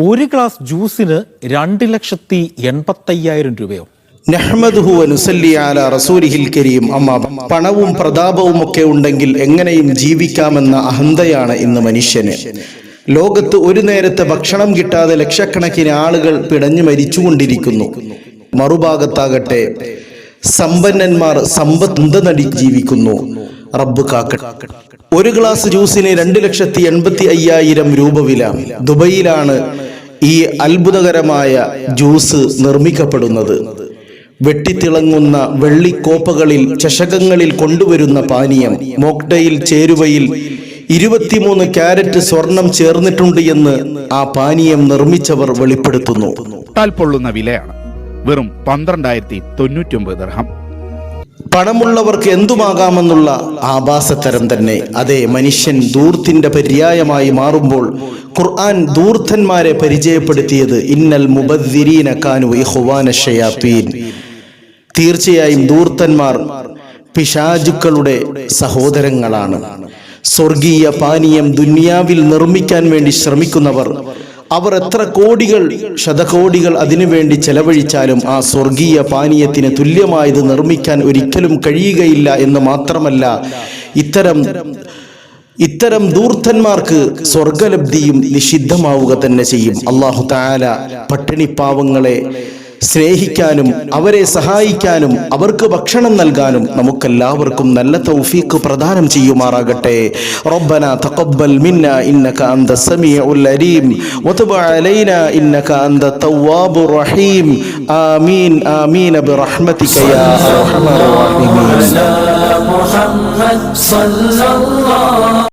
ഒരു ഗ്ലാസ് ജ്യൂസിന് രണ്ട് ലക്ഷത്തി എൺപത്തയ്യായിരം രൂപയോ? പണവും പ്രതാപവും ഒക്കെ ഉണ്ടെങ്കിൽ എങ്ങനെയും ജീവിക്കാമെന്ന അഹന്തയാണ് ഇന്ന് മനുഷ്യന്. ലോകത്ത് ഒരു നേരത്തെ ഭക്ഷണം കിട്ടാതെ ലക്ഷക്കണക്കിന് ആളുകൾ പിടഞ്ഞു മരിച്ചുകൊണ്ടിരിക്കുന്നു. മറുഭാഗത്താകട്ടെ സമ്പന്നന്മാർ സമ്പത്ത് നടി ജീവിക്കുന്നു. റബ്ബ് കാക്കട്ടെ. ഒരു ഗ്ലാസ് ജ്യൂസിന് രണ്ട് ലക്ഷത്തി എൺപത്തി അയ്യായിരം രൂപ വില. ദുബൈയിലാണ് ഈ അത്ഭുതകരമായ ജ്യൂസ് നിർമ്മിക്കപ്പെടുന്നത്. വെട്ടിത്തിളങ്ങുന്ന വെള്ളിക്കോപ്പകളിൽ ചഷകങ്ങളിൽ കൊണ്ടുവരുന്ന പാനീയം മോക്ടയിൽ ചേരുവയിൽ ഇരുപത്തിമൂന്ന് ക്യാരറ്റ് സ്വർണം ചേർന്നിട്ടുണ്ട് എന്ന് ആ പാനീയം നിർമ്മിച്ചവർ വെളിപ്പെടുത്തുന്നു. വിലയാണ്. വെറും പന്ത്രണ്ടായിരത്തി തൊണ്ണൂറ്റി ഒമ്പത് ദർഹം. പണമുള്ളവർക്ക് എന്തുമാകാമെന്നുള്ള ആഭാസത്തരം തന്നെ. അതേ മനുഷ്യൻ ദൂർത്തിന്റെ പര്യായമായി മാറുമ്പോൾ ഖുർആൻ ദൂർത്തന്മാരെ പരിചയപ്പെടുത്തിയത് ഇന്നൽ മുബദ്ദിരീന കാനു ഷയാത്തീൻ. തീർച്ചയായും ദൂർത്തന്മാർ പിശാചുക്കളുടെ സഹോദരങ്ങളാണ്. സ്വർഗീയ പാനീയം ദുന്യാവിൽ നിർമ്മിക്കാൻ വേണ്ടി ശ്രമിക്കുന്നവർ അവർ എത്ര കോടികൾ ശതകോടികൾ അതിനുവേണ്ടി ചെലവഴിച്ചാലും ആ സ്വർഗീയ പാനീയത്തിന് തുല്യമായത് നിർമ്മിക്കാൻ ഒരിക്കലും കഴിയുകയില്ല എന്ന് മാത്രമല്ല ഇത്തരം ഇത്തരം ദൂർത്തന്മാർക്ക് സ്വർഗലബ്ധിയും നിഷിദ്ധമാവുക തന്നെ ചെയ്യും. അള്ളാഹു താല പട്ടിണിപ്പാവങ്ങളെ സ്നേഹിക്കാനും അവരെ സഹായിക്കാനും അവർക്ക് ഭക്ഷണം നൽകാനും നമുക്കെല്ലാവർക്കും നല്ല തൗഫീക്ക് പ്രദാനം ചെയ്യുമാറാകട്ടെ. റബ്ബന തഖബ്ബൽ മിന്ന ഇന്നക അന്ത സമീഉൽ അലീം. വതുബ് അലൈന ഇന്നക അന്ത തവ്വാബുർ റഹീം. ആമീൻ ആമീൻ ബിറഹ്മതിക യാ അർഹമർ റഹീം മുഹമ്മദ്